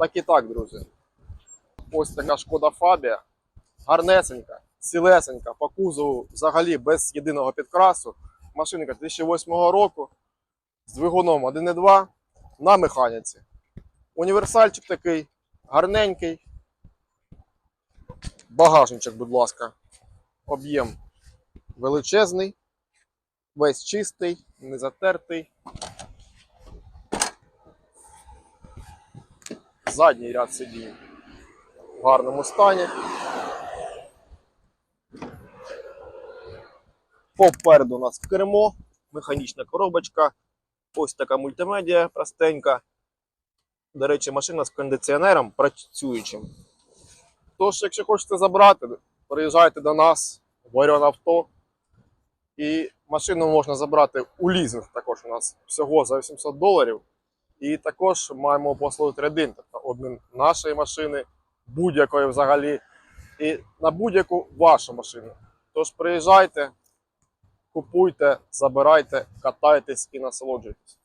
Так і так, друзі. Ось така шкода Фабія. Гарнесенька, цілесенька, по кузову взагалі без єдиного підкрасу. Машинка 2008 року з двигуном 1.2 на механіці. Універсальчик такий, гарненький. Багажничок, будь ласка. Об'єм величезний, весь чистий, не затертий. Задній ряд сидінь в гарному стані. Попереду у нас кермо, механічна коробочка, ось така мультимедіа простенька. До речі, машина з кондиціонером працюючим. Тож, якщо хочете забрати, приїжджайте до нас в Оріон Авто. І машину можна забрати у лізинг також у нас всього за 800 доларів. І також маємо послугу трейдин, тобто обмін нашої машини, будь-якої взагалі, і на будь-яку вашу машину. Тож приїжджайте, купуйте, забирайте, катайтесь і насолоджуйтесь.